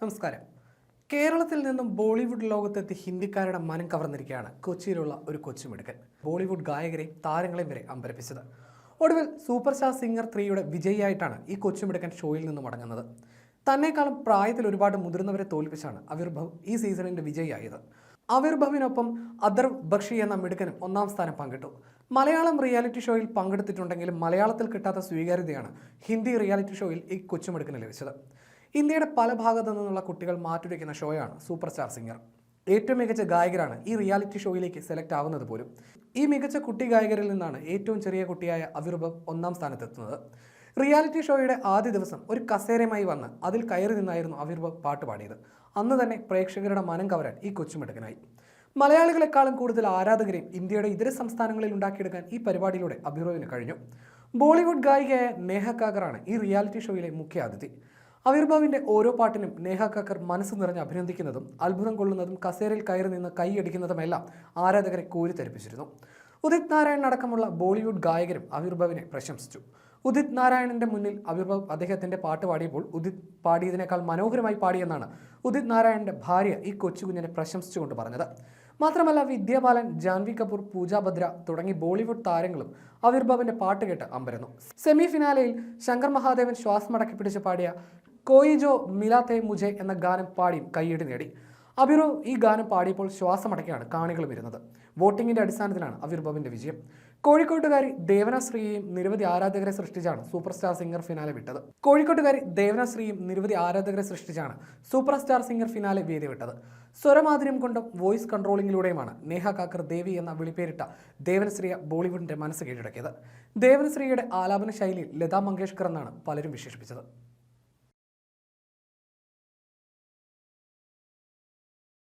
നമസ്കാരം. കേരളത്തിൽ നിന്നും ബോളിവുഡ് ലോകത്തെത്തി ഹിന്ദിക്കാരുടെ മനം കവർന്നിരിക്കുകയാണ് കൊച്ചിയിലുള്ള ഒരു കൊച്ചുമിടുക്കൻ. ബോളിവുഡ് ഗായകരെയും താരങ്ങളെയും വരെ അമ്പരപ്പിച്ചത്. ഒടുവിൽ സൂപ്പർ സ്റ്റാർ സിംഗർ ത്രീയുടെ വിജയിയായിട്ടാണ് ഈ കൊച്ചുമിടുക്കൻ ഷോയിൽ നിന്ന് മടങ്ങുന്നത് തന്നെക്കാളും പ്രായത്തിൽ ഒരുപാട് മുതിർന്നവരെ തോൽപ്പിച്ചാണ് അവിർഭവ് ഈ സീസണിന്റെ വിജയിയായത്. അവിർഭവിനൊപ്പം അദർ ബക്ഷി എന്ന മിടുക്കനും ഒന്നാം സ്ഥാനം പങ്കിട്ടു. മലയാളം റിയാലിറ്റി ഷോയിൽ പങ്കെടുത്തിട്ടുണ്ടെങ്കിലും മലയാളത്തിൽ കിട്ടാത്ത സ്വീകാര്യതയാണ് ഹിന്ദി റിയാലിറ്റി ഷോയിൽ ഈ കൊച്ചുമിടുക്കന് ലഭിച്ചത്. ഇന്ത്യയുടെ പല ഭാഗത്തു നിന്നുള്ള കുട്ടികൾ മാറ്റുരയ്ക്കുന്ന ഷോയാണ് സൂപ്പർ സ്റ്റാർ സിംഗർ. ഏറ്റവും മികച്ച ഗായകരാണ് ഈ റിയാലിറ്റി ഷോയിലേക്ക് സെലക്ട് ആവുന്നത് പോലും. ഈ മികച്ച കുട്ടി ഗായകരിൽ നിന്നാണ് ഏറ്റവും ചെറിയ കുട്ടിയായ അവിർഭവ് ഒന്നാം സ്ഥാനത്തെത്തുന്നത്. റിയാലിറ്റി ഷോയുടെ ആദ്യ ദിവസം ഒരു കസേരയുമായി വന്ന് അതിൽ കയറി നിന്നായിരുന്നു അവിർഭവ് പാട്ട് പാടിയത്. അന്ന് തന്നെ പ്രേക്ഷകരുടെ മനം കവരാൻ ഈ കൊച്ചുമിടുക്കനായി. മലയാളികളെക്കാളും കൂടുതൽ ആരാധകരെയും ഇന്ത്യയുടെ ഇതര സംസ്ഥാനങ്ങളിൽ ഉണ്ടാക്കിയെടുക്കാൻ ഈ പരിപാടിയിലൂടെ അഭിറോവിന് കഴിഞ്ഞു. ബോളിവുഡ് ഗായികയായ നേഹ കാക്കറാണ് ഈ റിയാലിറ്റി ഷോയിലെ മുഖ്യ അതിഥി അവിർഭവിന്റെ ഓരോ പാട്ടിനും നേഹ കാക്കർ മനസ്സ് നിറഞ്ഞ് അഭിനന്ദിക്കുന്നതും അത്ഭുതം കൊള്ളുന്നതും കസേരയിൽ കയറി നിന്ന് കൈയടിക്കുന്നതുമെല്ലാം ആരാധകരെ കോരിത്തരിപ്പിച്ചിരുന്നു ഉദിത് നാരായൺ അടക്കമുള്ള ബോളിവുഡ് ഗായകരും അവിർഭവിനെ പ്രശംസിച്ചു. ഉദിത് നാരായണന്റെ മുന്നിൽ അവിർഭവ് അദ്ദേഹത്തിന്റെ പാട്ട് പാടിയപ്പോൾ ഉദിത് പാടിയതിനേക്കാൾ മനോഹരമായി പാടിയെന്നാണ് ഉദിത് നാരായണന്റെ ഭാര്യ ഈ കൊച്ചുകുഞ്ഞിനെ പ്രശംസിച്ചുകൊണ്ട് പറഞ്ഞത്. മാത്രമല്ല വിദ്യാബാലൻ ജാൻവി കപൂർ പൂജ ഭദ്ര തുടങ്ങി ബോളിവുഡ് താരങ്ങളും അവിർഭവിന്റെ പാട്ട് കേട്ട് അമ്പരന്നു. സെമി ഫിനാലയിൽ ശങ്കർ മഹാദേവൻ ശ്വാസം അടക്കി പിടിച്ച് പാടിയ കോയി ജോ മിലാത്തെ മുജെ എന്ന ഗാനം പാടിയും കൈയ്യടി നേടി അബിറു ഈ ഗാനം പാടിയപ്പോൾ ശ്വാസമടക്കിയാണ് കാണികൾ വരുന്നത് വോട്ടിംഗിന്റെ അടിസ്ഥാനത്തിലാണ് അവിർഭവിന്റെ വിജയം. കോഴിക്കോട്ടുകാരി ദേവനശ്രീയും നിരവധി ആരാധകരെ സൃഷ്ടിച്ചാണ് സൂപ്പർ സ്റ്റാർ സിംഗർ ഫിനാലെ വിട്ടത്. കോഴിക്കോട്ടുകാരി ദേവനശ്രീയും നിരവധി ആരാധകരെ സൃഷ്ടിച്ചാണ് സൂപ്പർ സ്റ്റാർ സിംഗർ ഫിനാലെ വേദി വിട്ടത് സ്വരമാധുര്യം കൊണ്ടും വോയിസ് കൺട്രോളിങ്ങിലൂടെയുമാണ് നേഹ കാക്കർ ദേവി എന്ന വിളിപ്പേരിട്ട ദേവനശ്രീയ ബോളിവുഡിന്റെ മനസ്സ് കീഴടക്കിയത്. ദേവനശ്രീയുടെ ആലാപന ശൈലിയിൽ ലതാ മങ്കേഷ്കർ എന്നാണ് പലരും വിശേഷിപ്പിച്ചത്.